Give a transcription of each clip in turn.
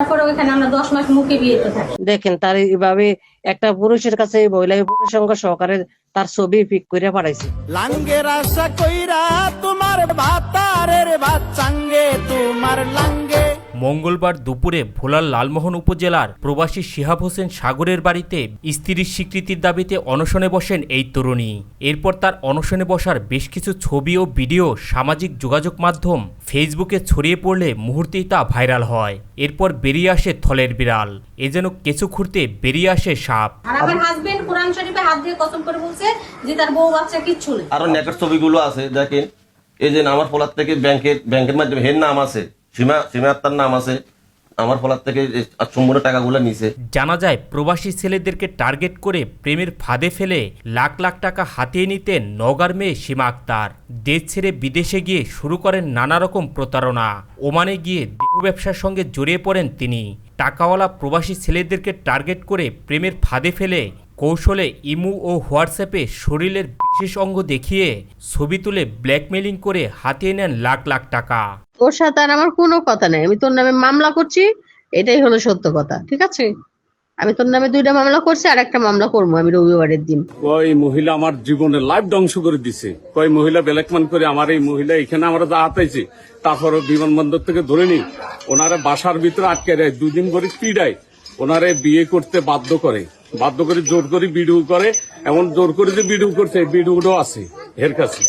তারপরে ওইখানে আমরা দশ মাস মুখে বিয়েতে থাকি। দেখেন তার এইভাবে একটা পুরুষের কাছে মহিলা পুরুষ সঙ্গ সহকারে তার ছবি পিক করে পাঠাইছে। লাঙ্গের আশা কইরা তোমার ভাতারের ভাত চাঙ্গে তোমার লাঙ্গে। মঙ্গলবার দুপুরে ভোলার লালমোহন উপজেলার প্রবাসী শিহাব হোসেন সাগরের বাড়িতে স্ত্রীর স্বীকৃতির দাবিতে অনশনে বসেন এই তরুণী। এরপর তার অনশনে বসার বেশ কিছু ছবি ও ভিডিও সামাজিক যোগাযোগ মাধ্যম ফেসবুকে ছড়িয়ে পড়লে মুহূর্তেই তা ভাইরাল হয়। এরপর বেরিয়ে আসে থলের বিড়াল। এ যেন কেঁচু খুঁড়তে বেরিয়ে আসে সাপ। আর আমার হাজবেন্ড কোরআন শরীফে হাত দিয়ে কসম করে বলছে যে তার বউ বাচ্চা কিচ্ছু নেই। আরও নেটের ছবিগুলো আছে দেখেন। এই যে আমার ফলার থেকে ব্যাংকের ব্যাংকের মাধ্যমে হের নাম আছে। জানা যায়, প্রবাসী ছেলেদেরকে টার্গেট করে প্রেমের ফাঁদে ফেলে লাখ লাখ টাকা হাতিয়ে নিতেন নগার মেয়ে সীমা আক্তার। দেশ ছেড়ে বিদেশে গিয়ে শুরু করেন নানা রকম প্রতারণা। ওমানে গিয়ে দেহ ব্যবসার সঙ্গে জড়িয়ে পড়েন তিনি। টাকাওয়ালা প্রবাসী ছেলেদেরকে টার্গেট করে প্রেমের ফাঁদে ফেলে কৌশলে ইমু ও হোয়াটসঅ্যাপে শরীরের বিশেষ অঙ্গ দেখিয়ে ছবি তুলে ব্ল্যাকমেলিং করে হাতিয়ে নেন লাখ লাখ টাকা। তোর সাথে আর আমার কোনো কথা নেই। আমি তোর নামে মামলা করছি এটাই হলো সত্য কথা। ঠিক আছে? আমি তোর নামে দুইটা মামলা করছি আর একটা মামলা করব আমি রবিবারের দিন। কয় মহিলা আমার জীবনের লাইফ ধ্বংস করে দিছে। কয় মহিলা বেলেকমান করে আমার এই মহিলা এখানে আমরা যা হাতাইছি তারপর বিমানবন্দর থেকে ধরে নি ওনারা বাসার ভিতরে আটকে দেয় দুদিন করে পিড়ায় ওনারে বিয়ে করতে বাধ্য করে। বাধ্য করে জোর করে বিডিও করে এমন জোর করে যে বিডিও করছে বিডিওটাও আছে এর কাছে।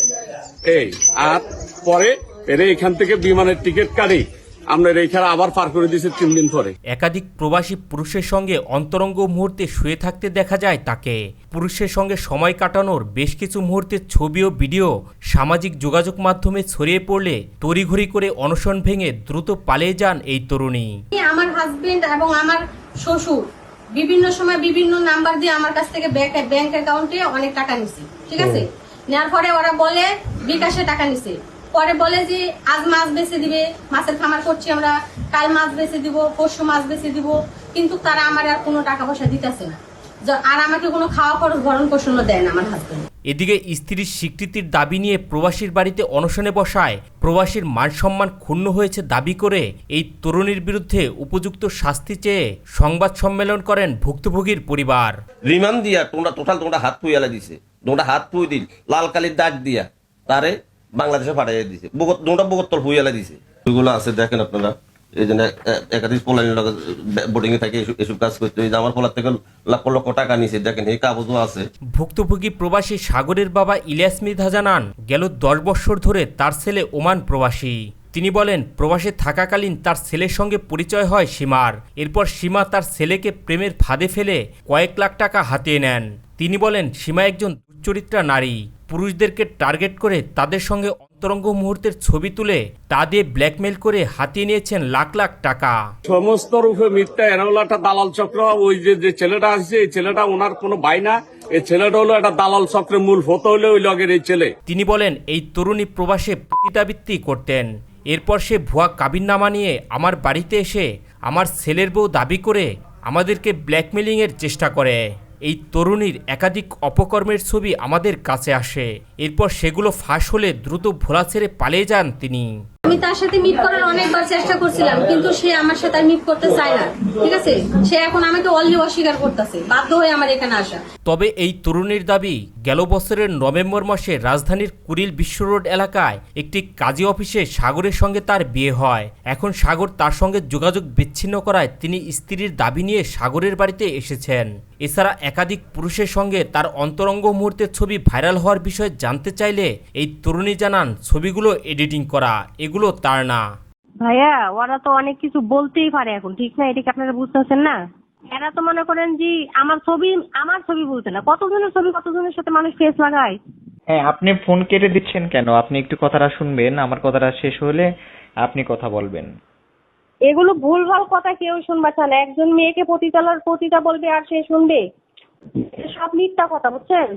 এই আর পরে এর এখান থেকে বিমানের টিকিট কাটি আপনার এইখানে আবার পার করে দিয়েছে তিন দিন পরে। একাধিক প্রবাসী পুরুষের সঙ্গে অন্তরঙ্গ মুহূর্তে শুয়ে থাকতে দেখা যায় তাকে। পুরুষের সঙ্গে সময় কাটানোর বেশ কিছু মুহূর্তের ছবি ও ভিডিও সামাজিক যোগাযোগ মাধ্যমে ছড়িয়ে পড়লে তড়িঘড়ি করে অনশন ভেঙে দ্রুত পালিয়ে যান এই তরুণী। আমার হাজবেন্ড এবং আমার শ্বশুর। বিভিন্ন সময় বিভিন্ন নাম্বার দিয়ে আমার কাছ থেকে ব্যাংক ব্যাংক অ্যাকাউন্টে অনেক টাকা নিছে ঠিক আছে? নেওয়ার পরে ওরা বলে বিকাশে টাকা নিছে। পরে বলে যে আজ মাছ বেছে দিবে মাছের খামার করছি আমরা কাল মাছ বেছে দিব পরশু মাছ বেছে দিব। কিন্তু তারা আমার আর কোনো টাকা পয়সা দিতেছে না। আর আমাকে কোনো খাওয়া খরচ ভরণ পোষণও দেয় না আমার হাজবেন্ড এদিকে স্ত্রীর স্বীকৃতির দাবি নিয়ে প্রবাসীর বাড়িতে অনশনে বসায়। প্রবাসীর মান সম্মান ক্ষুণ্ণ হয়েছে দাবি করে এই তরুণীর বিরুদ্ধে উপযুক্ত শাস্তি চেয়ে সংবাদ সম্মেলন করেন ভুক্তভোগীর পরিবার। রিমান্ড দিয়া তোমরা টোটাল তোমরা হাত পুইয়ালা দিছে। তোমরা হাত পুই দিল লাল কালির দাগ দিয়া তারে বাংলাদেশে পাঠাইয়া দিছে। বগত তোমরা বগত্তর পুইয়ালা দিছে। ওইগুলো আছে দেখেন আপনারা। এই জন্য একাধিক লগে বোর্ডিং এসব- কাজ করতে। আমার পোলার থেকে লক্ষ টাকা দেখেন, এই কাগজও আছে। ভুক্তভোগী প্রবাসী সাগরের বাবা ইলিয়াস জানান গেল দশ বছর ধরে তার ছেলে ওমান প্রবাসী। তিনি বলেন, প্রবাসে থাকাকালীন তার ছেলের সঙ্গে পরিচয় হয় সীমার। এরপর সীমা তার ছেলেকে প্রেমের ফাঁদে ফেলে কয়েক লাখ টাকা হাতিয়ে নেন। তিনি বলেন, সীমা একজন দুশ্চরিত্রা নারী। পুরুষদেরকে টার্গেট করে তাদের সঙ্গে অন্তরঙ্গ মুহূর্তের ছবি তুলে তা দিয়ে ব্ল্যাকমেল করে হাতিয়ে নিয়েছেন লাখ লাখ টাকা। সমস্ত রূপে মিথ্যা একটা দালাল চক্র ওই যে যে ছেলেটা আসছে এই ছেলেটা ওনার কোনো ভাই না। এই ছেলেটা হলো একটা দালাল চক্রের মূল হতো হলো ওই লগের এই ছেলে। তিনি বলেন এই তরুণী প্রবাসে পতিতাবৃত্তি করতেন। এরপর সে ভুয়া কাবিননামা নিয়ে আমার বাড়িতে এসে আমার ছেলের বউ দাবি করে আমাদেরকে ব্ল্যাকমেলিংয়ের চেষ্টা করে। এই তরুণীর একাধিক অপকর্মের ছবি আমাদের কাছে আসে। এরপর সেগুলো ফাঁস হলে দ্রুত ভোলা ছেড়ে পালিয়ে যান তিনি। আমি তার সাথে মিট করার অনেকবার চেষ্টা করছিলাম, কিন্তু সে আমার সাথে আর মিট করতে চায় না, ঠিক আছে? সে এখন আমাকে অললি অস্বীকার করতেছে, বাধ্য হয়ে আমার এখানে আসা। তবে এই তরুণীর দাবি গেল বছরের নভেম্বর মাসে রাজধানীর কুড়িল বিশ্ব রোড এলাকায় একটি কাজী অফিসে সাগরের সঙ্গে তার বিয়ে হয়। এখন সাগর তার সঙ্গে যোগাযোগ বিচ্ছিন্ন করায় তিনি স্ত্রীর দাবি নিয়ে সাগরের বাড়িতে এসেছেন। এছাড়া একাধিক পুরুষের সঙ্গে তার অন্তরঙ্গ মুহূর্তের ছবি ভাইরাল হওয়ার বিষয়ে জানতে চাইলে এই তরুণী জানান ছবিগুলো এডিটিং করা। এগুলো তার না। ভাইয়া ওরা তো অনেক কিছু বলতেই পারে এখন ঠিক না? এটাকে আপনারা বুঝতেছেন না? এরা তো মনে করেন যে আমার ছবি আমার ছবি বলতে না কতজনের ছবি কতজনের সাথে মানুষ ফেস লাগায়? হ্যাঁ আপনি ফোন কেটে দিচ্ছেন কেন? আপনি একটু কথাটা শুনবেন আমার কথাটা শেষ হলে আপনি কথা বলবেন। এগুলো ভুলভাল কথা কেউ শুনবা চান একজন মেয়েকে পতিতালার পতিতা বলবে আর সে শুনবে। সব মিথ্যা কথা বুঝছেন?